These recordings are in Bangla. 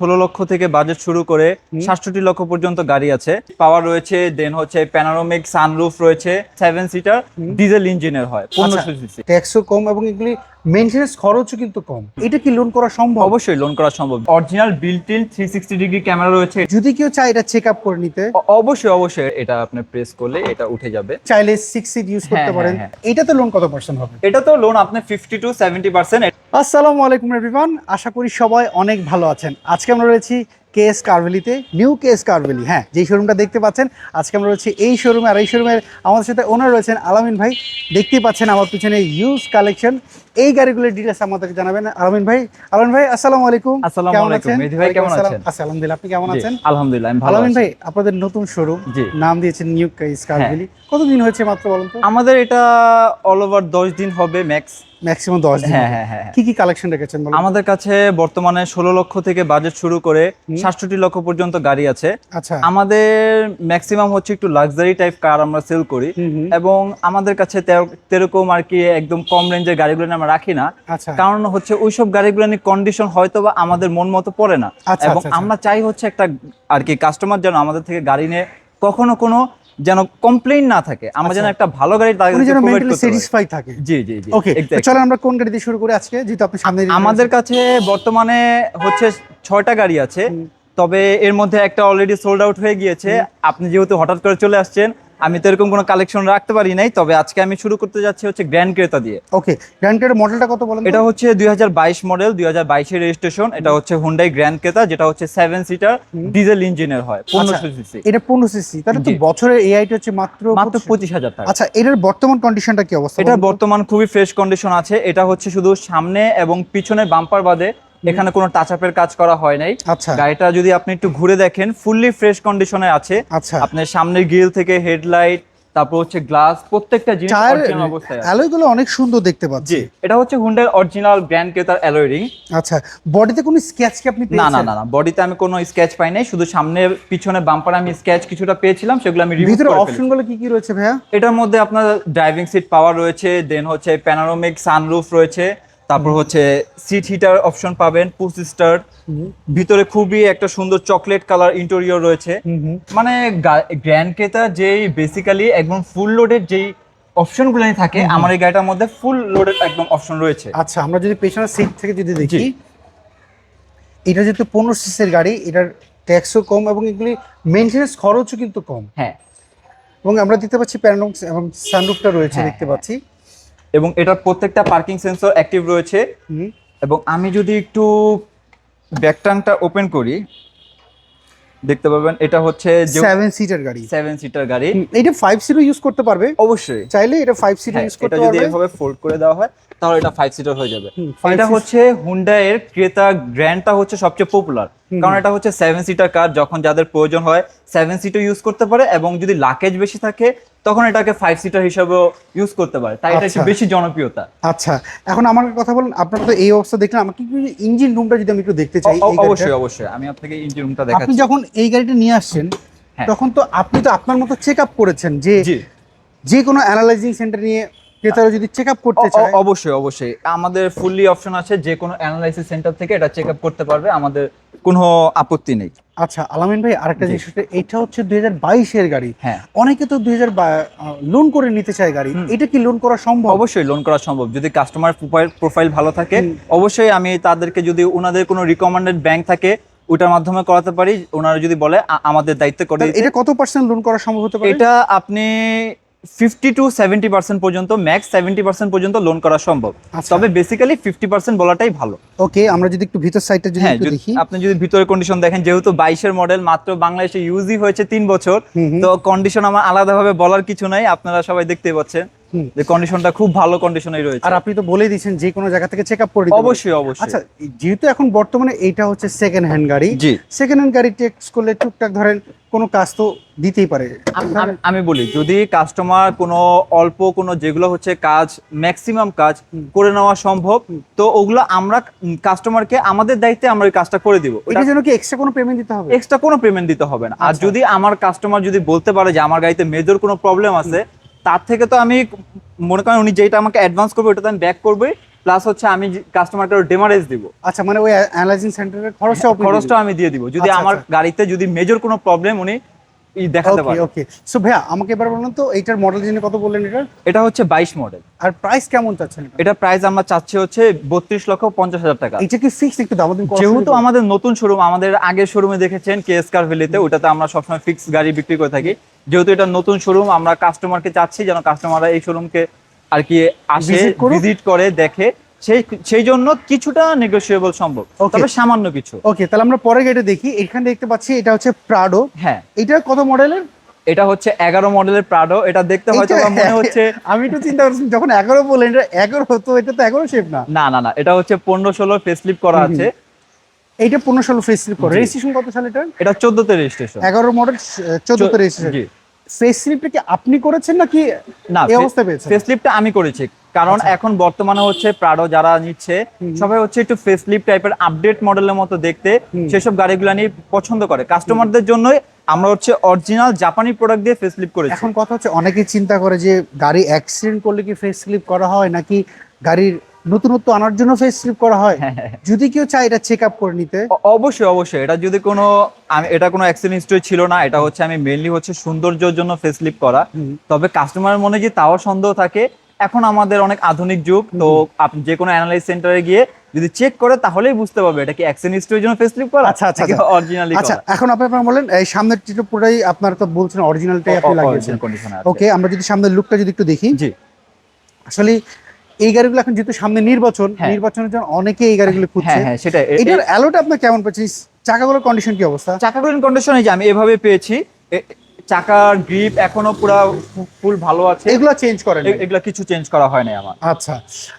ষোলো লক্ষ থেকে বাজেট শুরু করে সাতষট্টি লক্ষ পর্যন্ত গাড়ি আছে। পাওয়ার রয়েছে দেন হচ্ছে প্যানারোমিক সানরুফ রয়েছে সেভেন সিটার ডিজেল ইঞ্জিনের হয় পনেরোশো সিসি ট্যাক্সও কম এবং এগুলি মেনটেন্স খরচও কিন্তু কম। এটা কি লোন করা সম্ভব? অবশ্যই লোন করা সম্ভব। Original built in three sixty degree camera রয়েছে। যদি কেউ চায় এটা চেক আপ করে নিতে? অবশ্যই অবশ্যই। এটা আপনি প্রেস করলে এটা উঠে যাবে। চাইলে সিক্স সিট ইউজ করতে হ্যাঁ, পারেন। হ্যাঁ, এটাতে লোন কত পার্সেন্ট হবে? এটা তো লোন আপনি ফিফটি টু সেভেন্টি পার্সেন্ট আসসালামু আলাইকুম এভরিওয়ান আশা করি সবাই অনেক ভালো আছেন। আজকে আমরা রয়েছি কেএস কারভেলিতে নিউ কেএস কারভেলি হ্যাঁ যেই শোরুমটা দেখতে পাচ্ছেন আজকে আমরা রয়েছি এই শোরুমে আর এই শোরুমের আমাদের সাথে ওনার রয়েছেন আলামিন ভাই। দেখতেই পাচ্ছেন আমার পিছনে ইউজ কালেকশন এই গাড়িগুলোর ডিটেলস আমাদেরকে জানাবেন আলামিন ভাই। আলামিন ভাই আসসালামু আলাইকুম। আসসালামু আলাইকুম। মেহেদী ভাই, কেমন আছেন? আসসালাম। আলহামদুলিল্লাহ আপনি কেমন আছেন? আলহামদুলিল্লাহ আমি ভালো আলামিন ভাই আপনাদের নতুন শোরুম। নাম দিয়েছেন নিউ কেএস কারভেলি। কতদিন হয়েছে মাত্র বলুন তো? আমাদের এটা অল ওভার দশ দিন হবে ম্যাক্স ম্যাক্সিমাম দশ দিন হ্যাঁ হ্যাঁ হ্যাঁ কি কি কালেকশন রেখেছেন বলুন? আমাদের কাছে বর্তমানে ষোলো লক্ষ থেকে বাজেট শুরু করে লক্ষ পর্যন্ত গাড়ি আছে। আচ্ছা। আমাদের ম্যাক্সিমাম হচ্ছে একটু লাক্সারি টাইপ কার আমরা সেল করি। এবং আমাদের কাছে তেরকম আর কি একদম কম রেঞ্জের গাড়িগুলো আমরা রাখি না। আচ্ছা। কারণ হচ্ছে ওইসব গাড়িগুলো নিয়ে কন্ডিশন হয়তো বা আমাদের মন মতো পড়ে না। আচ্ছা, এবং আচ্ছা। আমরা চাই হচ্ছে একটা আর কি কাস্টমার যেন আমাদের থেকে গাড়ি নিয়ে কখনো কোনো যেন কমপ্লেইন না থাকে আমরা যেন একটা ভালো গাড়ি উনি যেন মেন্টালি স্যাটিসফাই থাকে। জি জি জি ওকে exactly। চলো আমরা কোন গাড়ি দিয়ে শুরু করি আজকে যেহেতু আপনি সামনে আমাদের কাছে বর্তমানে হচ্ছে ছয়টা গাড়ি আছে তবে এর মধ্যে একটা অলরেডি সোল্ড আউট হয়ে গিয়েছে। আপনি যেহেতু হঠাৎ করে চলে আসছেন আমি তো এরকম কোনো কালেকশন রাখতে পারি নাই তবে আজকে আমি শুরু করতে যাচ্ছি হচ্ছে গ্র্যান্ড ক্রেতা দিয়ে। ওকে গ্র্যান্ড কার্ডের মডেলটা কত বলেন এটা হচ্ছে দুই মডেল দুই হাজার বাইশের রেজিস্ট্রেশন এটা হচ্ছে হুন্ডাই গ্র্যান্ড ক্রেতা যেটা হচ্ছে সেভেন সিটার ডিজেল ইঞ্জিনের হয় পনেরোশো সিসি এটা পনেরো সিসি তাহলে তো। বছরের এআইটি হচ্ছে মাত্র মাত্র 25 পঁচিশ হাজার টাকা। আচ্ছা এটার বর্তমান কন্ডিশনটা কি অবস্থা এটা বর্তমান খুবই ফ্রেশ কন্ডিশন আছে এটা হচ্ছে শুধু সামনে এবং পিছনের বাম্পার বাদে এখানে কোনো টাচ আপের কাজ করা হয় নাই। আচ্ছা। গাড়িটা যদি আপনি একটু ঘুরে দেখেন ফুললি ফ্রেশ কন্ডিশনে আছে। আচ্ছা। আপনার সামনের গ্রিল থেকে হেডলাইট তারপর হচ্ছে গ্লাস প্রত্যেকটা জিনিস অরিজিনাল অবস্থায় আছে। অ্যালয়গুলো অনেক সুন্দর দেখতে পাচ্ছি। এটা হচ্ছে হুন্ডার অরিজিনাল গ্র্যান্ড ক্রেতার অ্যালয় রিং আচ্ছা বডিতে কোনো স্কেচ কি আপনি না না না না বডিতে আমি কোনো স্কেচ পাই নাই। শুধু সামনে পিছনে বাম্পার আমি স্কেচ কিছুটা পেয়েছিলাম সেগুলো আমি রিমুভ ভিতরে করে ফেলেছি। অপশনগুলো কি কি রয়েছে ভাইয়া? এটার মধ্যে আপনার ড্রাইভিং সিট পাওয়ার রয়েছে দেন হচ্ছে প্যানারোমিক সানরুফ রয়েছে। তারপর হচ্ছে সিট হিটার অপশন পাবেন পুশ স্টার্ট ভিতরে খুবই একটা সুন্দর চকলেট কালার ইন্টেরিয়র রয়েছে। মানে গ্র্যান্ড ক্রেতা যেই বেসিক্যালি একদম ফুল লোডের যেই অপশনগুলো থাকে আমার এই গাড়িটার মধ্যে ফুল লোডের একদম অপশন রয়েছে। আচ্ছা আমরা যদি পেছনের সিট থেকে যদি দেখি এটা যেহেতু পনেরো সিসির গাড়ি এটার ট্যাক্সও কম এবং এগুলি মেনটেন্স খরচও কিন্তু কম। হ্যাঁ। এবং আমরা দেখতে পাচ্ছি প্যারানম এবং সানরুফটা রয়েছে হ্যাঁ, দেখতে। পাচ্ছি। এবং এটার প্রত্যেকটা পার্কিং সেন্সর অ্যাক্টিভ রয়েছে। এবং আমি যদি একটু ব্যাকটাংটা ওপেন করি দেখতে পাবেন এটা হচ্ছে যে সেভেন সিটার গাড়ি। সেভেন সিটার গাড়ি। এটা ফাইভ সিটও ইউজ করতে পারবে? অবশ্যই। চাইলে এটা ফাইভ সিটও হ্যাঁ, ইউজ করতে পারবে এটা যদি এভাবে ফোল্ড করে দেওয়া হয় তাহলে এটা ফাইভ সিটার হয়ে যাবে। এটা হচ্ছে হুন্ডা এর ক্রেতা গ্র্যান্ডটা হচ্ছে সবচেয়ে পপুলার কারণ এটা হচ্ছে সেভেন সিটার কার যখন যাদের প্রয়োজন হয় সেভেন সিটও ইউজ করতে পারে এবং যদি লাকেজ বেশি থাকে তখন এটাকে ফাইভ সিটার হিসাবেও ইউজ করতে পারে তাই এটা আচ্ছা। বেশি জনপ্রিয়তা আচ্ছা এখন আমার কথা বলুন আপনারা তো এই অবস্থা দেখলেন আমাকে কি ইঞ্জিন রুমটা যদি আমি একটু দেখতে চাই। অবশ্যই অবশ্যই আমি আপনাকে ইঞ্জিন রুমটা দেখাচ্ছি আপনি যখন এই গাড়িটা নিয়ে আসছেন হ্যাঁ। তখন তো আপনি তো আপনার মতো চেক আপ করেছেন যে জি যে কোনো অ্যানালাইজিং সেন্টার নিয়ে ক্রেতারা যদি চেক আপ করতে চায় অবশ্যই অবশ্যই। আমাদের ফুললি অপশন আছে যে কোনো অ্যানালাইসিস সেন্টার থেকে এটা চেক আপ করতে পারবে আমাদের কোনো আপত্তি নেই। আচ্ছা আলামিন ভাই আরেকটা জিনিস হচ্ছে, এটা হচ্ছে দুই হাজার বাইশের গাড়ি। হ্যাঁ। অনেকে তো দুই হাজার লোন করে নিতে চায় গাড়ি। এটা কি লোন করা সম্ভব? অবশ্যই লোন করা সম্ভব। যদি কাস্টমার প্রোফাইল ভালো থাকে অবশ্যই আমি তাদেরকে যদি ওনাদের কোনো রিকমেন্ডেড ব্যাংক থাকে ওটার মাধ্যমে করাতে পারি। ওনারা যদি বলে আমাদের দায়িত্ব করে এটা কত পার্সেন্ট লোন করা সম্ভব হতে পারে? এটা আপনি ফিফটি টু সেভেন্টি পার্সেন্ট পর্যন্ত ম্যাক্স সেভেন্টি পার্সেন্ট পর্যন্ত লোন করা সম্ভব আচ্ছা। তবে বেসিক্যালি ফিফটি পার্সেন্ট বলাটাই ভালো ওকে আমরা যদি একটু ভিতর সাইডটা যদি হ্যাঁ একটু দেখি আপনি যদি ভিতরের কন্ডিশন দেখেন যেহেতু বাইশের মডেল মাত্র বাংলাদেশে ইউজই হয়েছে তিন বছর। তো কন্ডিশন আমার আলাদাভাবে বলার কিছু নাই আপনারা সবাই দেখতে পাচ্ছেন। যে কন্ডিশনটা খুব ভালো কন্ডিশনেই রয়েছে। আর আপনি তো বলেই দিয়েছেন যে কোনো জায়গা থেকে চেক আপ করে অবশ্যই অবশ্যই। আচ্ছা যেহেতু এখন বর্তমানে এইটা হচ্ছে সেকেন্ড হ্যান্ড গাড়ি সেকেন্ড হ্যান্ড গাড়ি টেক্স করলে টুকটাক ধরেন কোনো কাজ তো দিতেই পারে। আম- বলি যদি কাস্টমার কোনো অল্প কোনো যেগুলো হচ্ছে কাজ ম্যাক্সিমাম কাজ করে নেওয়া সম্ভব তো ওগুলো আমরা কাস্টমারকে আমাদের দায়িত্বে আমরা ওই কাজটা করে দিব। এটা যেন কি এক্সট্রা কোনো পেমেন্ট দিতে হবে? এক্সট্রা কোনো পেমেন্ট দিতে হবে না। আর আচ্ছা। যদি আমার কাস্টমার যদি বলতে পারে যে আমার গাড়িতে মেজর কোনো প্রবলেম আছে তার থেকে তো আমি মনে করেন উনি যেটা আমাকে অ্যাডভান্স করবে ওটা তো আমি ব্যাক করবই। প্লাস হচ্ছে আমি কাস্টমারকে ডেমারেজ দিব। আচ্ছা মানে ওই অ্যানালাইজিং সেন্টারের খরচটা খরচটা আমি দিয়ে দিব। যদি আচ্ছা, আমার আচ্ছা। গাড়িতে যদি মেজর কোনো প্রবলেম উনি দেখাতে পারে। ওকে সো ভাইয়া আমাকে এবার বলুন তো এইটার মডেল জেনে কত বললেন এটা এটা হচ্ছে বাইশ মডেল আর প্রাইস কেমন চাচ্ছেন এটা? প্রাইস আমরা চাচ্ছি হচ্ছে বত্রিশ লক্ষ পঞ্চাশ হাজার টাকা। এটা কি ফিক্স একটু দাম দিন যেহেতু আমাদের নতুন শোরুম আমাদের আগের শোরুমে দেখেছেন কেএস কার ভ্যালিতে ওটাতে আমরা সবসময় ফিক্স গাড়ি বিক্রি করে থাকি। যেহেতু এটা নতুন শোরুম আমরা কাস্টমারকে চাচ্ছি যেন কাস্টমাররা এই শোরুমকে আর কি আসে ভিজিট করে দেখে। সেই সেই জন্য কিছুটা নেগোসিয়েবল সম্ভব. তবে সামান্য কিছু। ওকে তাহলে আমরা পরে গেটে দেখি। এখানে দেখতে পাচ্ছি এটা হচ্ছে প্রাডো হ্যাঁ। এটা কত মডেলের এটা হচ্ছে এগারো মডেলের প্রাডো এটা দেখতে হয়তো মনে হচ্ছে আমি একটু চিন্তা করছি যখন এগারো বললেন এটা এগারো হতো এটা তো এগারো শেপ না। না না না এটা হচ্ছে পনেরো ষোলো ফেসলিপ করা আছে। এইটা পনেরো ষোলো ফেস স্লিপ করে। রেজিস্ট্রেশন কত সালে এটা? এটা চোদ্দতে রেজিস্ট্রেশন এগারো মডেল চোদ্দতে রেজিস্ট্রেশন ফেস স্লিপটা কি আপনি করেছেন নাকি না এই অবস্থা পেয়েছেন? ফেসলিপটা আমি করেছি। কারণ আচ্ছা। এখন বর্তমানে হচ্ছে প্রাডো যারা নিচ্ছে সবাই হচ্ছে একটু ফেস ফেসলিপ টাইপের আপডেট মডেলের মতো দেখতে। সেসব গাড়িগুলো নিয়ে পছন্দ করে। কাস্টমারদের জন্যই আমরা হচ্ছে অরিজিনাল জাপানি প্রোডাক্ট দিয়ে ফেস ফেসলিপ করেছি। এখন কথা হচ্ছে অনেকেই চিন্তা করে যে গাড়ি অ্যাক্সিডেন্ট করলে কি ফেস স্লিপ করা হয় নাকি গাড়ির নতুনত্ব আনার জন্য ফেস স্লিপ করা হয়। হ্যাঁ, হ্যাঁ, যদি কেউ চায় এটা চেক আপ করে নিতে। অবশ্যই অবশ্যই। এটা যদি কোনো আমি এটা কোনো অ্যাক্সিডেন্ট হিস্ট্রি ছিল না এটা হচ্ছে আমি মেইনলি হচ্ছে সৌন্দর্যের জন্য ফেসলিপ করা। হুম। তবে কাস্টমারের মনে যে তাও সন্দেহ থাকে এখন আমাদের অনেক আধুনিক যুগ তো আপনি যে কোনো অ্যানালাইজ সেন্টারে গিয়ে যদি চেক করে তাহলেই বুঝতে পারবে এটা কি অ্যাক্সিডেন্ট হিস্ট্রির জন্য ফেসলিপ করা আচ্ছা, আচ্ছা, আচ্ছা। অরিজিনালি আচ্ছা এখন আপনি আপনার বলেন এই সামনের চিত্র পুরোটাই আপনার তো বলছেন অরিজিনালটাই আপনি লাগিয়েছেন। ওকে আমরা যদি সামনের লুকটা যদি একটু দেখি। জি। আসলে এই গাড়িগুলো এখন যেহেতু সামনে নির্বাচন হ্যাঁ। নির্বাচনের জন্য অনেকে এই গাড়িগুলো খুঁজছে। হ্যাঁ হ্যাঁ সেটাই। এটার অ্যালোটা আপনার কেমন পাচ্ছেন চাকাগুলোর কন্ডিশন কি অবস্থা? চাকাগুলোর কন্ডিশনে যে আমি এভাবে পেয়েছি। চাকার গ্রিপ এখনও পুরো ফুল ভালো আছে। এগুলো চেঞ্জ করেন এগুলা কিছু চেঞ্জ করা হয় নাই আমার। আচ্ছা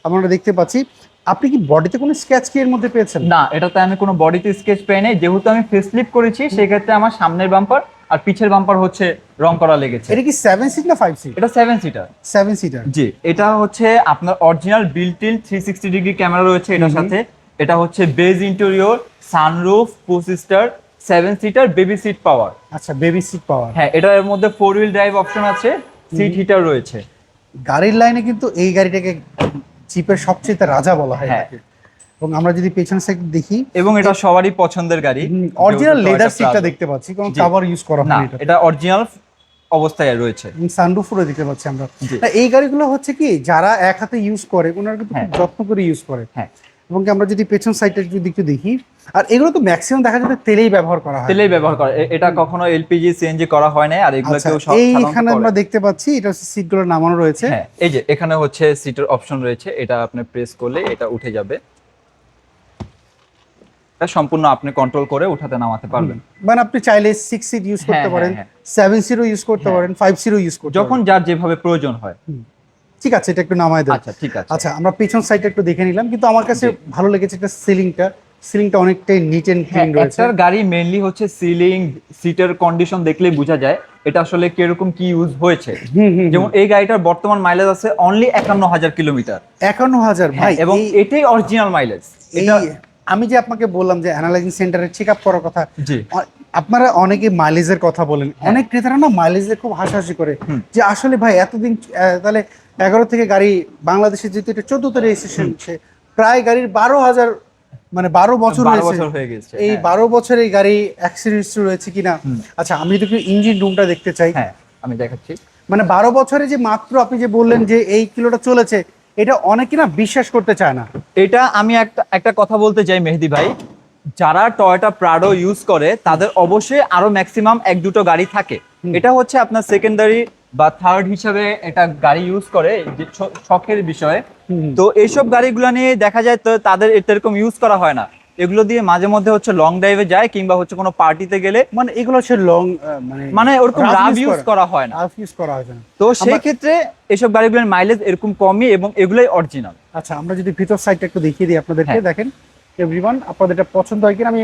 আমরা দেখতে পাচ্ছি আপনি কি বডিতে কোনো স্ক্র্যাচ কি এর মধ্যে পেয়েছেন? না এটাতে আমি কোনো বডিতে স্কেচ পাই নাই। যেহেতু আমি ফেসলিপ করেছি সেক্ষেত্রে আমার সামনের বাম্পার আর পিছের বাম্পার হচ্ছে রং করা লেগেছে। এটা কি সেভেন সিট না ফাইভ সিট এটা সেভেন সিটার সেভেন সিটার জি এটা হচ্ছে আপনার original built in three sixty degree camera রয়েছে এটার সাথে। এটা হচ্ছে base interior sunroof পোসিস্টার seven seater baby seat power আচ্ছা বেবি সিট পাওয়ার হ্যাঁ এটার মধ্যে ফোর হুইল ড্রাইভ অপশন আছে সিট হিটার রয়েছে। গাড়ির লাইনে কিন্তু এই গাড়িটাকে চিপের সবচেয়ে রাজা বলা হয় হ্যাঁ। এবং আমরা যদি পেছন সাইড দেখি এবং এটা সবারই পছন্দের গাড়ি। অরিজিনাল লেদার সিটটা দেখতে পাচ্ছি জি। কভার ইউজ করা না হয়নি এটা। এটা অরিজিনাল অবস্থায় রয়েছে। সানরুফও দেখতে পাচ্ছি আমরা। এই গাড়িগুলো হচ্ছে কি যারা এক হাতে ইউজ করে ওনারা কিন্তু খুব হ্যাঁ। যত্ন করে ইউজ করে। হ্যাঁ। এবং আমরা যদি পেছন সাইডটা যদি একটু দেখি আর এগুলো তো ম্যাক্সিমাম দেখা যাচ্ছে তেলেই ব্যবহার করা হয়। তেলেই ব্যবহার করে। এটা কখনো এলপিজি সিএনজি করা হয় না আর এগুলো আচ্ছা কেউ সব এই এখানে আমরা দেখতে পাচ্ছি এটা হচ্ছে সিটগুলো নামানো রয়েছে। হ্যাঁ এই যে এখানে হচ্ছে সিটের অপশন রয়েছে এটা আপনি প্রেস করলে এটা উঠে যাবে। এটা সম্পূর্ণ আপনি কন্ট্রোল করে উঠাতে নামাতে পারবেন। মানে আপনি চাইলে সিক্স সিট ইউজ করতে হ্যাঁ, পারেন সেভেন সিটও ইউজ করতে হ্যাঁ। পারেন ফাইভ সিটও ইউজ করতে যখন যার যেভাবে প্রয়োজন হয়। ঠিক আছে এটা একটু নামায় দেন। আচ্ছা ঠিক আছে। আচ্ছা আমরা পেছন সাইডটা একটু দেখে নিলাম কিন্তু আমার কাছে ভালো লেগেছে এটা সিলিংটা সিলিংটা অনেকটাই নিট এন্ড ক্লিন রয়েছে। একটার গাড়ি মেইনলি হচ্ছে সিলিং সিটের কন্ডিশন দেখলেই বোঝা যায় এটা আসলে কীরকম কি ইউজ হয়েছে। যেমন এই গাড়িটার বর্তমান মাইলেজ আছে অনলি একান্ন হাজার কিলোমিটার। একান্ন হাজার ভাই হ্যাঁ, এবং এটাই অরিজিনাল মাইলেজ এটা আমি যে আপনাকে বললাম যে অ্যানালাইজিং সেন্টারে চেক আপ করার কথা আপনারা অনেকে মাইলেজের কথা বলেন। হ্যাঁ। অনেক ক্রেতারা না মাইলেজে খুব হাসাহাসি করে যে আসলে ভাই এতদিন তাহলে এগারো থেকে গাড়ি বাংলাদেশে যেহেতু এটা চোদ্দতে রেজিস্ট্রেশন হচ্ছে প্রায় গাড়ির বারো হাজার মানে বারো বছর হয়েছে। হয়ে গেছে এই হ্যাঁ। বারো বছর এই গাড়ি অ্যাক্সিডেন্ট রয়েছে কিনা? আচ্ছা আমি যদি একটু ইঞ্জিন রুমটা দেখতে চাই। হ্যাঁ আমি দেখাচ্ছি। মানে বারো বছরে যে মাত্র আপনি যে বললেন যে এই কিলোটা চলেছে এটা অনেকে না বিশ্বাস করতে চায় না। এটা আমি একটা একটা কথা বলতে চাই মেহেদি ভাই। যারা টয়টা প্রাডো ইউজ করে তাদের অবশ্যই আরও ম্যাক্সিমাম এক দুটো গাড়ি থাকে। এটা হচ্ছে আপনার সেকেন্ডারি বা থার্ড হিসাবে এটা গাড়ি ইউজ করে যে শখের বিষয়ে। তো এইসব গাড়িগুলো নিয়ে দেখা যায় তো তাদের এরকম ইউজ করা হয় না। এগুলো দিয়ে মাঝে মধ্যে হচ্ছে লং ড্রাইভে যায় কিংবা হচ্ছে কোনো পার্টিতে গেলে মানে এগুলো হচ্ছে লং মানে মানে ওরকম use ইউজ করা। হয় না। রাফ ইউজ করা হয় না। তো সেই ক্ষেত্রে এইসব গাড়িগুলোর মাইলেজ এরকম কমই এবং এগুলোই অরিজিনাল আচ্ছা আমরা যদি ভিতর সাইডটা একটু দেখিয়ে দিই আপনাদেরকে হ্যাঁ। দেখেন এভরিওয়ান আপনাদের এটা পছন্দ হয় কিনা আমি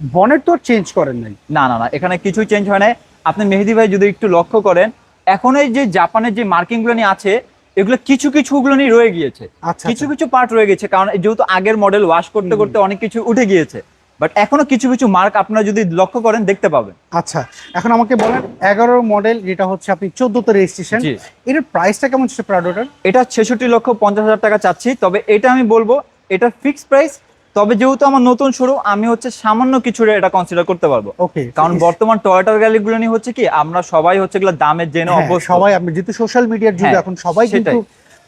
বনেট তো চেঞ্জ করেন নাই। না না না এখানে কিছু চেঞ্জ হয় না আপনি মেহেদি ভাই যদি একটু লক্ষ্য করেন এখন এই যে জাপানের যে মার্কিংগুলো নিয়ে আছে এগুলো কিছু কিছু গুলো নিয়ে রয়ে গিয়েছে। আচ্ছা কিছু কিছু পার্ট রয়ে গেছে কারণ যেহেতু আগের মডেল ওয়াশ করতে করতে অনেক কিছু উঠে গিয়েছে। বাট এখনও কিছু কিছু মার্ক আপনারা যদি লক্ষ্য করেন দেখতে পাবেন আচ্ছা এখন আমাকে বলেন এগারো মডেল যেটা হচ্ছে আপনি চোদ্দতে রেজিস্ট্রেশন। এটার প্রাইসটা কেমন ছিল প্রাডোটার এটা ছেষট্টি লক্ষ পঞ্চাশ হাজার টাকা চাচ্ছি তবে এটা আমি বলব এটা ফিক্সড প্রাইস তবে যেহেতু আমার নতুন শুরু আমি হচ্ছে সামান্য কিছু এটা কনসিডার করতে পারব ওকে কারণ বর্তমান টয়োটার গাড়িগুলো নিয়ে হচ্ছে কি আমরা সবাই হচ্ছে এগুলো দামের জেনে অভ্যস্ত হ্যাঁ, সবাই আপনি যেহেতু সোশ্যাল মিডিয়ার যুগ এখন সবাই কিন্তু।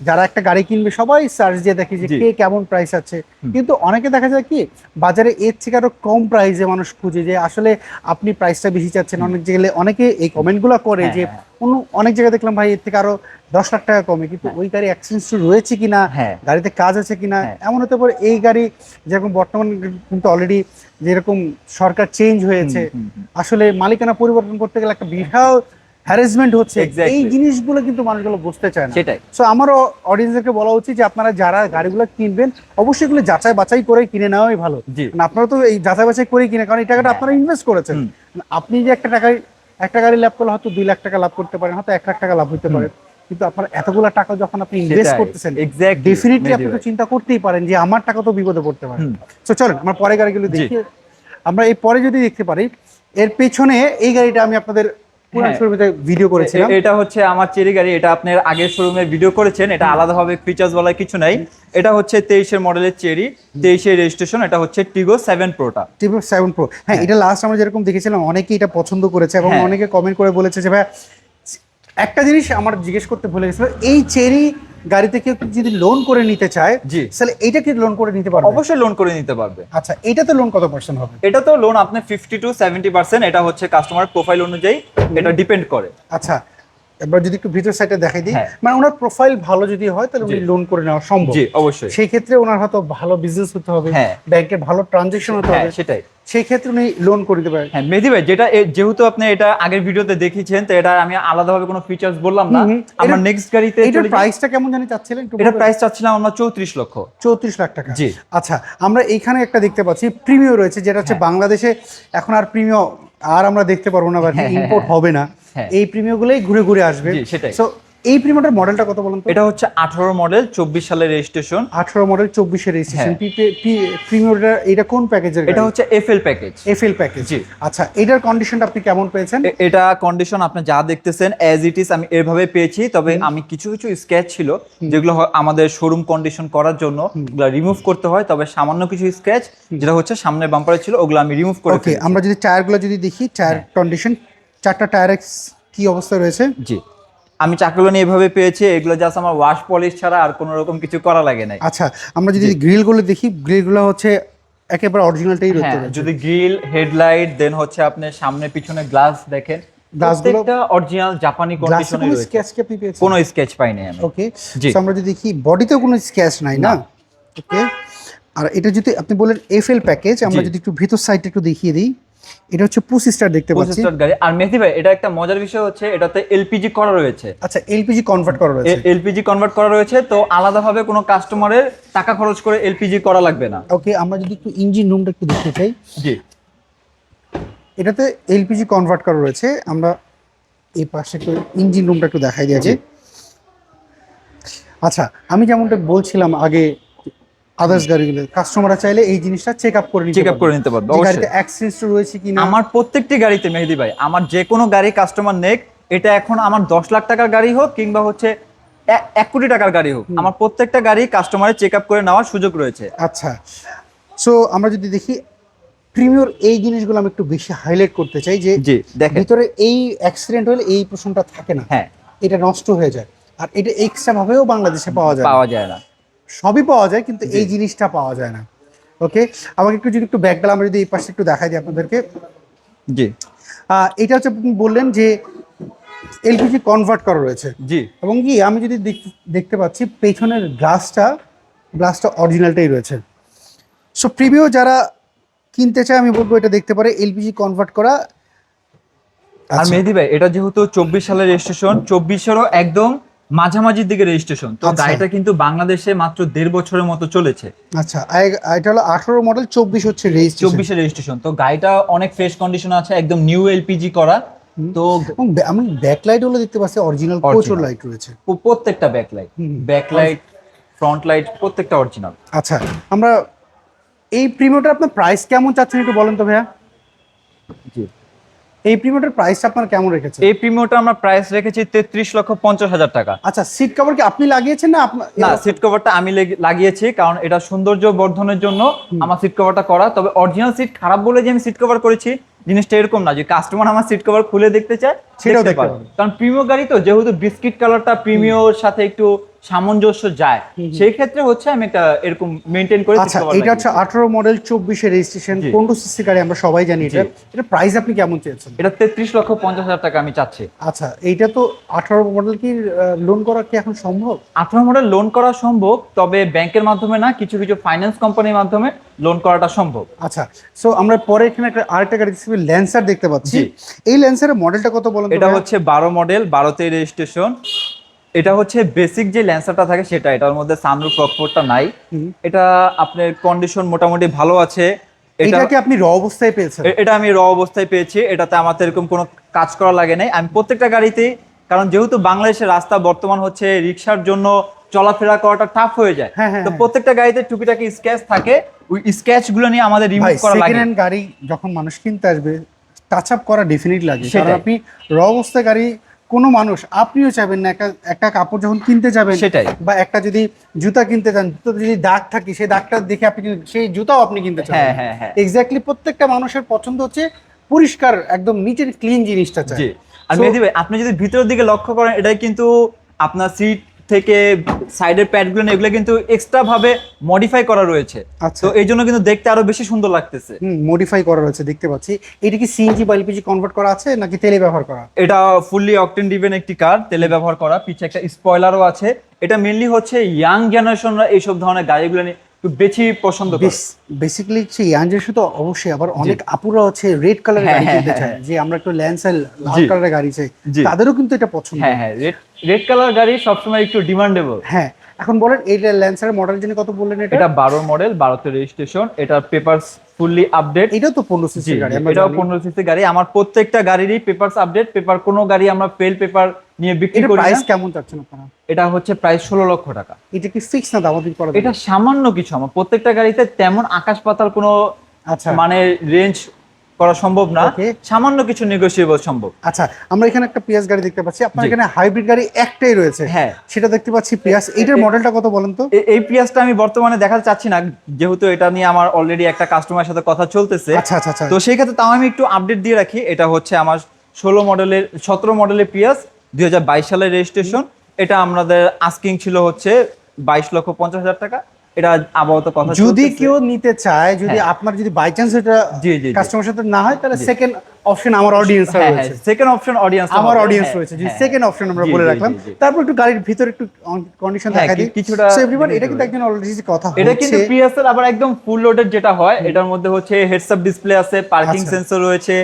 যারা একটা গাড়ি কিনবে সবাই সার্চ দিয়ে দেখে যে কে কেমন প্রাইস আছে। কিন্তু অনেকে দেখা যায় কি বাজারে এর থেকে আরও কম প্রাইসে মানুষ খুঁজে যে আসলে আপনি প্রাইসটা বেশি চাচ্ছেন। অনেক জায়গায় অনেকে এই কমেন্টগুলো করে হ্যাঁ, যে হ্যাঁ। অন্য অনেক জায়গায় দেখলাম ভাই এর থেকে আরও দশ লাখ টাকা কমে। কিন্তু ওই গাড়ি অ্যাক্সিডেন্ট রয়েছে কিনা হ্যাঁ। গাড়িতে কাজ আছে কিনা হ্যাঁ। এমন হতে পারে এই গাড়ি যেরকম বর্তমান কিন্তু অলরেডি যেরকম সরকার চেঞ্জ হয়েছে। আসলে মালিকানা পরিবর্তন করতে গেলে একটা বিশাল হ্যারাসমেন্ট হচ্ছে. এই জিনিসগুলো কিন্তু মানুষগুলো বুঝতে চায় না। সেটাই। সো আমারও অডিয়েন্সদেরকে বলা উচিত যে আপনারা যারা গাড়িগুলো কিনবেন অবশ্যই এগুলো যাচাই বাছাই করে কিনে নেওয়াই ভালো। কারণ আপনারা তো এই যাচাই বাছাই করে কিনে কারণ এই টাকাটা হ্যাঁ। আপনারা ইনভেস্ট করেছেন। আপনি যে একটা টাকায় একটা গাড়ি লাভ করলে হয়তো দুই লাখ টাকা লাভ করতে পারেন হয়তো এক লাখ টাকা লাভ হতে পারে। কিন্তু আপনার এতগুলো টাকা যখন আপনি ইনভেস্ট করতেছেন ডেফিনেটলি আপনি তো চিন্তা করতেই পারেন যে আমার টাকা তো বিপদে পড়তে পারে। তো চলেন আমরা পরে গাড়িগুলো। দেখি। আমরা এই পরে যদি দেখতে পারি এর পেছনে এই গাড়িটা আমি আপনাদের ভিডিও করেছিলাম। এটা হচ্ছে আমার চেরি গাড়ি এটা আপনার আগের শোরুমে ভিডিও করেছেন এটা আলাদাভাবে ফিচার্স বলা কিছু নাই। এটা হচ্ছে তেইশের মডেলের চেরি তেইশের রেজিস্ট্রেশন এটা হচ্ছে টিগো সেভেন প্রোটা টিগো সেভেন প্রো হ্যাঁ এটা লাস্ট আমরা যেরকম দেখেছিলাম অনেকেই এটা পছন্দ করেছে এবং হ্যাঁ। অনেকে কমেন্ট করে বলেছে যে ভাই একটা জিনিস আমার জিজ্ঞেস করতে ভুলে গেছিল এই চেরি গাড়িতে কেউ যদি লোন করে নিতে চায় জি। তাহলে এটা কি লোন করে নিতে পারবে? অবশ্যই লোন করে নিতে পারবে। আচ্ছা এটাতে লোন কত পার্সেন্ট হবে? এটা তো লোন আপনি ফিফটি টু সেভেন্টি পার্সেন্ট এটা হচ্ছে কাস্টমার প্রোফাইল অনুযায়ী এটা ডিপেন্ড করে। আচ্ছা এবার যদি একটু ভিতর সাইডে দেখাই দিই হ্যাঁ। মানে ওনার প্রোফাইল ভালো যদি হয় তাহলে উনি লোন করে নেওয়া সম্ভব জি অবশ্যই সেই ক্ষেত্রে ওনার হয়তো ভালো বিজনেস হতে হবে হ্যাঁ। ব্যাংকের ভালো ট্রানজেকশন হতে হ্যাঁ হবে সেটাই সেই ক্ষেত্রে উনি লোন করে দিতে পারেন হ্যাঁ মেহেদি ভাই যেটা যেহেতু আপনি এটা আগের ভিডিওতে দেখিয়েছেন তো এটা আমি আলাদাভাবে কোনো ফিচার্স বললাম না। আমরা নেক্সট গাড়িতে এটার প্রাইসটা কেমন জানি চাচ্ছিলেন এটা প্রাইস চাচ্ছিলাম আমরা চৌত্রিশ লক্ষ চৌত্রিশ লাখ টাকা জি। আচ্ছা আমরা এইখানে একটা দেখতে পাচ্ছি প্রিমিয় রয়েছে যেটা হচ্ছে। বাংলাদেশে এখন আর প্রিমিয় আর আমরা দেখতে পারব না বা ইম্পোর্ট হবে না। এই প্রিমিয় গুলোই ঘুরে ঘুরে আসবে। সেটাই। সো এই প্রিমিয়টার মডেলটা কত বলুন তো? এটা হচ্ছে আঠারো মডেল চব্বিশ সালের রেজিস্ট্রেশন আঠারো মডেল চব্বিশের রেজিস্ট্রেশন হ্যাঁ। প্রিমিয়রটা এটা কোন প্যাকেজের এটা হচ্ছে এফএল প্যাকেজ এফএল প্যাকেজ জি। আচ্ছা এটার কন্ডিশনটা আপনি কেমন পেয়েছেন? এটা কন্ডিশন আপনি যা দেখতেছেন অ্যাজ ইট ইজ আমি এভাবে পেয়েছি। তবে আমি কিছু কিছু স্ক্র্যাচ ছিল যেগুলো হয় আমাদের শোরুম কন্ডিশন করার জন্য রিমুভ করতে হয়। তবে সামান্য কিছু স্ক্র্যাচ যেটা হচ্ছে সামনের বাম্পারে ছিল ওগুলো আমি রিমুভ করে ওকে আমরা যদি টায়ারগুলো যদি দেখি টায়ার হ্যাঁ। কন্ডিশন চারটা টায়ারের কি অবস্থা রয়েছে? জি। আমি চাকরিগুলো নিয়ে এভাবে পেয়েছি এগুলো জাস্ট আমার ওয়াশ পলিশ ছাড়া আর কোনো রকম কিছু করা লাগে নাই। আচ্ছা আমরা যদি গ্রিলগুলো দেখি গ্রিলগুলো হচ্ছে একেবারে অরিজিনালটাই হ্যাঁ রয়েছে যদি গ্রিল হেডলাইট দেন হচ্ছে আপনি সামনে পিছনে গ্লাস দেখেন প্রত্যেকটা অরিজিনাল জাপানি কন্ডিশনে কোনো রয়েছে। স্কেচ কি আপনি কোনো স্কেচ পাইনি আমি। ওকে। আমরা যদি দেখি বডিতেও কোনো স্ক্যাচ নাই না? ওকে আর এটা যদি আপনি বলেন এফএল প্যাকেজ আমরা যদি একটু ভিতর সাইডটা একটু দেখিয়ে দিই। এটা হচ্ছে পুসি স্টার দেখতে পাচ্ছি। পঁচিশ গাড়ি। আর মেহেদি ভাই এটা একটা মজার বিষয় হচ্ছে এটাতে এলপিজি করা রয়েছে। আচ্ছা এলপিজি কনভার্ট করা রয়েছে। এলপিজি কনভার্ট করা রয়েছে তো আলাদাভাবে কোনো কাস্টমারের টাকা খরচ করে এলপিজি করা লাগবে না। ওকে আমরা যদি একটু ইঞ্জিন রুমটা একটু দেখতে চাই। জি। এটাতে এলপিজি কনভার্ট করা রয়েছে। আমরা এই পাশে একটু ইঞ্জিন রুমটা একটু দেখাই দিয়েছি। আচ্ছা আমি যেমনটা বলছিলাম আগে আদার্স গাড়িগুলো। কাস্টমাররা চাইলে এই জিনিসটা চেক আপ করে নিতে চেক আপ করে নিতে পারবে গাড়িতে অ্যাক্সিডেন্ট রয়েছে কিনা। আমার প্রত্যেকটি গাড়িতে মেহেদি ভাই আমার যে কোনো গাড়ি কাস্টমার নেক এটা এখন আমার দশ লাখ টাকার গাড়ি হোক কিংবা হচ্ছে এক কোটি টাকার গাড়ি হোক আমার প্রত্যেকটা গাড়ি কাস্টমারের চেক আপ করে নেওয়ার সুযোগ রয়েছে। আচ্ছা। সো আমরা যদি দেখি প্রিমিয়র এই জিনিসগুলো আমি একটু বেশি হাইলাইট করতে চাই যে জি দেখেন। ভিতরে এই অ্যাক্সিডেন্ট হলে এই প্রশ্নটা থাকে না। হ্যাঁ। এটা নষ্ট হয়ে যায়। আর এটা এক্সট্রা ভাবেও বাংলাদেশে পাওয়া যায় পাওয়া যায় না। সবই পাওয়া যায় কিন্তু এই জিনিসটা পাওয়া যায় না। ওকে আমাকে একটু যদি একটু ব্যাকগ্রাউন্ড আমরা যদি এই পাশে একটু দেখাই দিই আপনাদেরকে। জি। এটা হচ্ছে আপনি বললেন যে এলপিজি কনভার্ট করা রয়েছে। জি। এবং কি আমি যদি দেখ- দেখতে পাচ্ছি পেছনের গ্লাসটা গ্লাসটা অরিজিনালটাই রয়েছে। সো প্রিভিউ যারা কিনতে চায় আমি বলব এটা দেখতে পারে এলপিজি কনভার্ট করা আর মেহেদি ভাই এটা যেহেতু চব্বিশ সালের রেজিস্ট্রেশন চব্বিশেরও একদম মাঝামাঝির দিকে রেজিস্ট্রেশন তো আচ্ছা। গাড়িটা কিন্তু বাংলাদেশে মাত্র দেড় বছরের মতো চলেছে। আচ্ছা এটা হলো আঠারো মডেল চব্বিশ হচ্ছে চব্বিশের রেজিস্ট্রেশন তো গাড়িটা অনেক ফ্রেশ কন্ডিশন আছে একদম নিউ এলপিজি করা। তো আমি ব্যাকলাইট হলো দেখতে পাচ্ছি অরিজিনাল Original। লাইট রয়েছে। প্রত্যেকটা ব্যাকলাইট ব্যাকলাইট ফ্রন্ট লাইট প্রত্যেকটা অরিজিনাল আচ্ছা আমরা এই প্রিমিয়টার আপনার প্রাইস কেমন চাচ্ছেন একটু বলেন তো ভাইয়া? জি। এই প্রিমিয়টার প্রাইস আপনার কেমন রেখেছেন? এই প্রিমিয়মটা আমরা প্রাইস রেখেছি তেত্রিশ লক্ষ পঞ্চাশ হাজার টাকা। আচ্ছা সিট কভার কি আপনি লাগিয়েছেন না আপনার না সিট কভারটা আমি লেগে- লাগিয়েছি কারণ এটা সৌন্দর্য বর্ধনের জন্য আমার সিট কভারটা করা। তবে অরিজিনাল সিট খারাপ বলে যে আমি সিট কভার করেছি জিনিসটা এরকম না যে কাস্টমার আমার সিট কভার খুলে দেখতে চায় সেটাও দেখতে কারণ প্রিমিয় গাড়ি তো যেহেতু বিস্কিট কালারটা প্রিমিয়র সাথে একটু সামঞ্জস্য যায় সেই ক্ষেত্রে হচ্ছে আমি একটা এরকম মেনটেন করে আচ্ছা এটা হচ্ছে আঠারো মডেল চব্বিশে রেজিস্ট্রেশন জি। পনেরো সিসি গাড়ি আমরা সবাই জানি এটা। এটা প্রাইস আপনি কেমন চেয়েছেন? এটা তেত্রিশ লক্ষ পঞ্চাশ হাজার টাকা আমি চাচ্ছি। আচ্ছা এইটা তো আঠারো মডেল কি লোন করা কি এখন সম্ভব? আঠারো মডেল লোন করা সম্ভব তবে ব্যাংকের মাধ্যমে না কিছু কিছু ফাইন্যান্স কোম্পানির মাধ্যমে লোন করাটা সম্ভব। আচ্ছা সো আমরা পরে এখানে একটা আরেকটা গাড়ি ল্যান্সার দেখতে পাচ্ছি। এই ল্যান্সারের মডেলটা কত বলেন এটা হচ্ছে বারো মডেল বারোতে রেজিস্ট্রেশন এটা হচ্ছে বেসিক যে ল্যান্সারটা থাকে সেটা এটার মধ্যে সানরুফ ককপোর্টটা নাই। এটা আপনার কন্ডিশন মোটামুটি ভালো আছে। এটা এটা কি আপনি র অবস্থায় পেয়েছেন? এটা আমি র অবস্থায় পেয়েছি। এটাতে আমার এরকম কোনো কাজ করা লাগে নাই। আমি প্রত্যেকটা গাড়িতেই কারণ যেহেতু বাংলাদেশের রাস্তা বর্তমান হচ্ছে রিক্সার জন্য চলাফেরা করাটা টাফ হয়ে যায়। হ্যাঁ, হ্যাঁ, তো হ্যাঁ। প্রত্যেকটা গাড়িতে টুকিটাকি স্ক্যাচ থাকে। ওই স্ক্যাচগুলো নিয়ে আমাদের রিমুভ করা লাগে। গাড়ি যখন মানুষ কিনতে আসবে টাচ আপ করা ডেফিনেট লাগে। কারণ আপনি র অবস্থায় গাড়ি কোনো মানুষ আপনিও চাইবেন না একটা একটা কাপড় যখন কিনতে যাবেন সেটাই। বা একটা যদি জুতা কিনতে চান জুতাতে যদি দাগ থাকে সেই দাগটা দেখে আপনি সেই জুতাও আপনি কিনতে চান। হ্যাঁ হ্যাঁ হ্যাঁ। এক্স্যাক্টলি প্রত্যেকটা মানুষের পছন্দ হচ্ছে পরিষ্কার একদম নিচের ক্লিন জিনিসটা চাই। আর মেহেদি ভাই আপনি যদি ভিতরের দিকে লক্ষ্য করেন এটাই কিন্তু আপনার সিট থেকে সাইডের প্যাডগুলো এগুলো কিন্তু এক্সট্রা ভাবে মডিফাই করা রয়েছে। আচ্ছা। তো এই জন্য কিন্তু দেখতে আরও বেশি সুন্দর লাগতেছে। হুম মডিফাই করা রয়েছে দেখতে পাচ্ছি। এটা কি সিএনজি বা এলপিজি কনভার্ট করা আছে নাকি তেলে ব্যবহার করা? এটা ফুললি অকটেন ডিভেন একটি কার তেলে ব্যবহার করা। পিছে একটা স্পয়লারও আছে। এটা মেনলি হচ্ছে ইয়াং জেনারেশনরা এইসব ধরনের গাড়িগুলো নিয়ে বেশি পছন্দ বেসিক্যালি হচ্ছে ইয়াং জেনারেশন তো অবশ্যই আবার অনেক আপুরা হচ্ছে রেড কালারের হ্যাঁ, গাড়ি হ্যাঁ, কিনতে হ্যাঁ, চায়। যে আমরা একটু ল্যান্সেল লাল। কালারের গাড়ি চাই তাদেরও কিন্তু এটা পছন্দ। হ্যাঁ হ্যাঁ রেড রেড কালার গাড়ি সবসময় একটু ডিমান্ডেবল হ্যাঁ এখন বলেন এই ল্যান্সারের মডেল জন্য কত বললেন এটা? এটা বারো মডেল বারোতে রেজিস্ট্রেশন এটার পেপার ফুললি আপডেট এটাও তো পনেরো জি সিসি গাড়ি এটাও জানি। পনেরো সিসি গাড়ি আমার প্রত্যেকটা গাড়িরই পেপারস আপডেট পেপার কোনো গাড়ি আমরা ফেল পেপার নিয়ে বিক্রি এটা করি প্রাইস কেমন চাচ্ছেন আপনারা? এটা হচ্ছে প্রায় ষোলো লক্ষ টাকা। এটা কি ফিক্স না দামাদি করা এটা? সামান্য কিছু আমার প্রত্যেকটা গাড়িতে তেমন আকাশ পাতাল কোনো আচ্ছা। মানে রেঞ্জ করা সম্ভব না. সামান্য কিছু নেগোসিয়েবল সম্ভব। আচ্ছা আমরা এখানে একটা পিয়াস গাড়ি দেখতে পাচ্ছি। আপনার এখানে হাইব্রিড গাড়ি একটাই রয়েছে। হ্যাঁ। সেটা দেখতে পাচ্ছি পিয়াস এইটার মডেলটা কত বলেন তো? এই পিয়াসটা আমি বর্তমানে দেখাতে চাচ্ছি না যেহেতু এটা নিয়ে আমার অলরেডি একটা কাস্টমারের সাথে কথা চলতেছে। আচ্ছা আচ্ছা আচ্ছা। তো সেই ক্ষেত্রে তাও আমি একটু আপডেট দিয়ে রাখি এটা হচ্ছে আমার ষোলো মডেলের সতেরো মডেলের পিয়াস দুই সালের রেজিস্ট্রেশন এটা আমাদের আস্কিং ছিল হচ্ছে বাইশ লক্ষ পঞ্চাশ হাজার টাকা। এটা আপাতত কথা যদি কেউ নিতে চায় যদি হ্যাঁ। আপনার যদি বাই চান্স এটা। কাস্টমার সাথে না হয় তাহলে সেকেন্ড অপশন আমার অডিয়েন্স হ্যাঁ হ্যাঁ রয়েছে। সেকেন্ড অপশন অডিয়েন্স আমার অডিয়েন্স রয়েছে। যদি সেকেন্ড অপশন আমরা বলে রাখলাম। তারপর একটু গাড়ির ভিতরে একটু কন্ডিশন দেখা দিই। কিছুটা সো এভরিওয়ান এটা কিন্তু একদিন অলরেডি কথা এটা কিন্তু হচ্ছে এর আবার একদম ফুল লোডেড যেটা হয় এটার মধ্যে হচ্ছে হেডস আপ ডিসপ্লে আছে পার্কিং আচ্ছা। সেন্সর রয়েছে।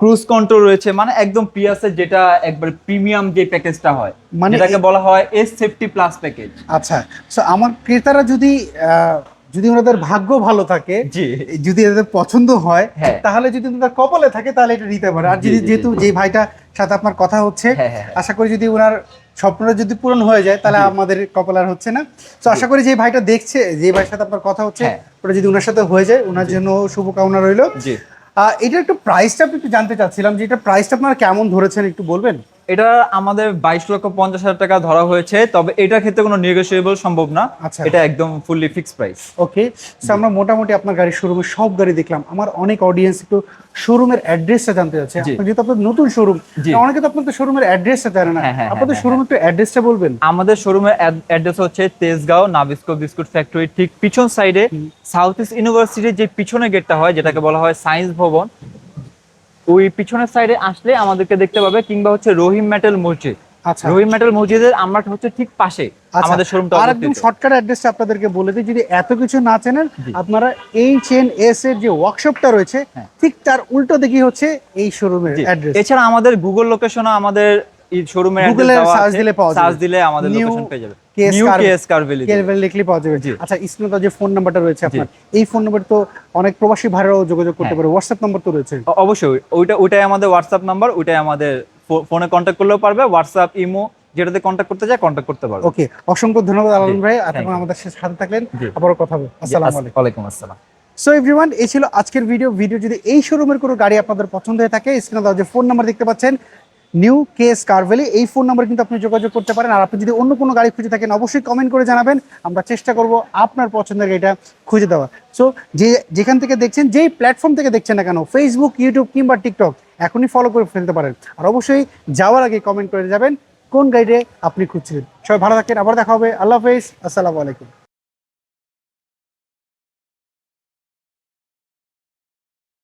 ক্রুজ কন্ট্রোল রয়েছে মানে একদম পিএস এর যেটা একবার প্রিমিয়াম যে প্যাকেজটা হয় মানে এটাকে বলা হয় এস সেফটি প্লাস প্যাকেজ আচ্ছা সো আমার ক্রেতারা যদি যদি ওনাদের ভাগ্য ভালো থাকে জি। যদি এদের পছন্দ হয় হ্যাঁ। তাহলে যদি ওনাদের কপালে থাকে তাহলে এটা নিতে পারে। আর যদি যেহেতু যে ভাইটা সাথে আপনার কথা হচ্ছে হ্যাঁ, হ্যাঁ। আশা করি যদি ওনার স্বপ্নটা যদি পূরণ হয়ে যায় তাহলে আমাদের কপাল আর হচ্ছে না। তো আশা করি যে ভাইটা দেখছে যে ভাইয়ের সাথে আপনার কথা হচ্ছে। ওটা যদি ওনার সাথে হয়ে যায় ওনার জন্য শুভকামনা রইল। এটার একটু প্রাইসটা আপনি একটু জানতে চাচ্ছিলাম যে এটা প্রাইসটা আপনারা কেমন ধরেছেন একটু বলবেন? এটা আমাদের বাইশ লক্ষ পঞ্চাশ হাজার টাকা ধরা হয়েছে তবে এটার ক্ষেত্রে কোনো নেগোসিয়েবল সম্ভব না। আচ্ছা। এটা একদম fully fix price okay so আমরা মোটামুটি আপনার গাড়ির শোরুমে সব গাড়ি দেখলাম। আমার অনেক অডিয়েন্স একটু শোরুমের অ্যাড্রেসটা জানতে চাচ্ছে। যেহেতু আপনার নতুন শোরুম অনেকে তো আপনাদের শোরুমের অ্যাড্রেসটা জানে না। হ্যাঁ, হ্যাঁ, আপনাদের হ্যাঁ, শোরুমের একটু অ্যাড্রেসটা বলবেন। আমাদের শোরুমের অ্যাড্রেস হচ্ছে তেজগাঁও নাবিস্কো বিস্কুট ফ্যাক্টরি ঠিক পিছন সাইডে সাউথ ইস্ট ইউনিভার্সিটির যে পিছনে গেটটা হয় যেটাকে বলা হয় সায়েন্স ভবন ওই পিছনের সাইডে আসলে আমাদেরকে দেখতে পাবে কিংবা হচ্ছে রহিম মেটাল মসজিদ। আচ্ছা। রহিম মেটাল মসজিদের আমরা হচ্ছে ঠিক পাশে আচ্ছা, আমাদের শোরুমটা আর একদম শর্টকাট অ্যাড্রেসটা আপনাদেরকে বলে দিই যদি এত কিছু না চেনেন আপনারা এস এর যে ওয়ার্কশপটা রয়েছে হ্যাঁ। ঠিক তার উল্টো হচ্ছে এই শোরুমের অ্যাড্রেস এছাড়া আমাদের গুগল লোকেশনও আমাদের শোরুমের Google এ দিলে পাওয়া যাবে। সার্চ দিলে আমাদের লোকেশন পেয়ে যাবে। KS new Car- KS Carvelli লিখলে পাওয়া যাবে। আচ্ছা স্ক্রিনে যে ফোন নাম্বারটা রয়েছে আপনার এই ফোন নাম্বার তো অনেক প্রবাসী ভাইরাও যোগাযোগ করতে হ্যাঁ। পারে। হোয়াটসঅ্যাপ নাম্বার তো রয়েছে। অবশ্যই। ওইটা ওইটাই আমাদের হোয়াটসঅ্যাপ নাম্বার ওইটাই আমাদের ফোনে কন্ট্যাক্ট করলেও পারবে। হোয়াটসঅ্যাপ ইমো যেটাতে কন্ট্যাক্ট করতে চায় কন্ট্যাক্ট করতে পারবে। ওকে অসংখ্য ধন্যবাদ আলম ভাই। এতক্ষণ. আমাদের সাথে থাকলেন। আবারও কথা হবে। আসসালামু আলাইকুম। ওয়ালাইকুম আসসালাম। সো এভরিওয়ান এই ছিল আজকের ভিডিও ভিডিও যদি এই শোরুমের কোনো গাড়ি আপনাদের পছন্দ হয়ে থাকে স্ক্রিনে দেওয়া যে ফোন নাম্বার দেখতে পাচ্ছেন নিউ কেস কারভেলি এই ফোন নাম্বার কিন্তু আপনি যোগাযোগ করতে পারেন। আর আপনি যদি অন্য কোনো গাড়ি খুঁজে থাকেন, অবশ্যই কমেন্ট করে জানাবেন। আমরা চেষ্টা করব আপনার পছন্দের গাড়িটা খুঁজে দেওয়া সো যে যেখান থেকে দেখছেন, যেই প্ল্যাটফর্ম থেকে দেখছেন না কেন ফেসবুক ইউটিউব কিংবা টিকটক এখনই ফলো করে ফেলতে পারেন। আর অবশ্যই যাওয়ার আগে কমেন্ট করে যাবেন কোন গাড়িতে আপনি খুঁজছিলেন। সবাই ভালো থাকেন, আবার দেখা হবে। আল্লাহ হাফেজ। আসসালামু আলাইকুম।